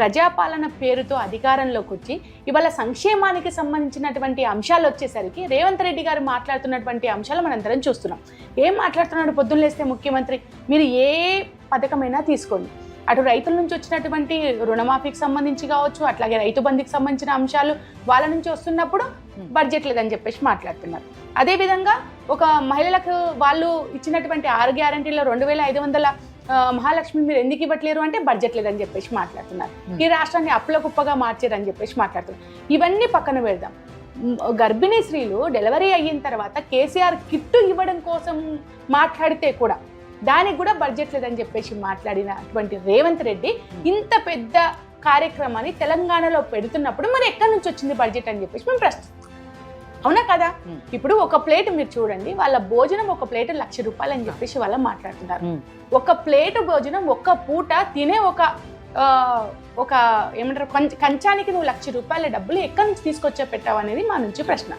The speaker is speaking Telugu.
ప్రజాపాలన పేరుతో అధికారంలోకి వచ్చి ఇవాళ సంక్షేమానికి సంబంధించినటువంటి అంశాలు వచ్చేసరికి రేవంత్ రెడ్డి గారు మాట్లాడుతున్నటువంటి అంశాలు మనందరం చూస్తున్నాం. ఏం మాట్లాడుతున్నాడు? పొద్దున్నేస్తే ముఖ్యమంత్రి మీరు ఏ పథకమైనా తీసుకోండి. అటు రైతుల నుంచి వచ్చినటువంటి రుణమాఫీకి సంబంధించి కావచ్చు అట్లాగే రైతు బంధుకి సంబంధించిన అంశాలు వాళ్ళ నుంచి వస్తున్నప్పుడు బడ్జెట్ లేదని చెప్పేసి మాట్లాడుతున్నారు. అదేవిధంగా ఒక మహిళలకు వాళ్ళు ఇచ్చినటువంటి ఆరు గ్యారంటీలో రెండు వేల ఐదు వందల మహాలక్ష్మి మీరు ఎందుకు ఇవ్వట్లేరు అంటే బడ్జెట్ లేదని చెప్పేసి మాట్లాడుతున్నారు. ఈ రాష్ట్రాన్ని అప్పుల కుప్పగా మార్చారని చెప్పేసి మాట్లాడుతున్నారు. ఇవన్నీ పక్కన పెడదాం. గర్భిణీ స్త్రీలు డెలివరీ అయిన తర్వాత కేసీఆర్ కిట్టు ఇవ్వడం కోసం మాట్లాడితే కూడా దానికి కూడా బడ్జెట్ లేదని చెప్పేసి మాట్లాడినటువంటి రేవంత్ రెడ్డి ఇంత పెద్ద కార్యక్రమాన్ని తెలంగాణలో పెడుతున్నప్పుడు మరి ఎక్కడి నుంచి వచ్చింది బడ్జెట్ అని చెప్పేసి మేము అవునా కదా. ఇప్పుడు ఒక ప్లేట్ మీరు చూడండి వాళ్ళ భోజనం ఒక ప్లేట్ లక్ష రూపాయలు అని చెప్పేసి వాళ్ళ మాట్లాడుతున్నారు. ఒక ప్లేట్ భోజనం ఒక్క పూట తినే ఒక ఒక ఏమంటారు కంచ- కంచానికి నువ్వు లక్ష రూపాయల డబ్బులు ఎక్కడి నుంచి తీసుకొచ్చా పెట్టావు అనేది మా నుంచి ప్రశ్న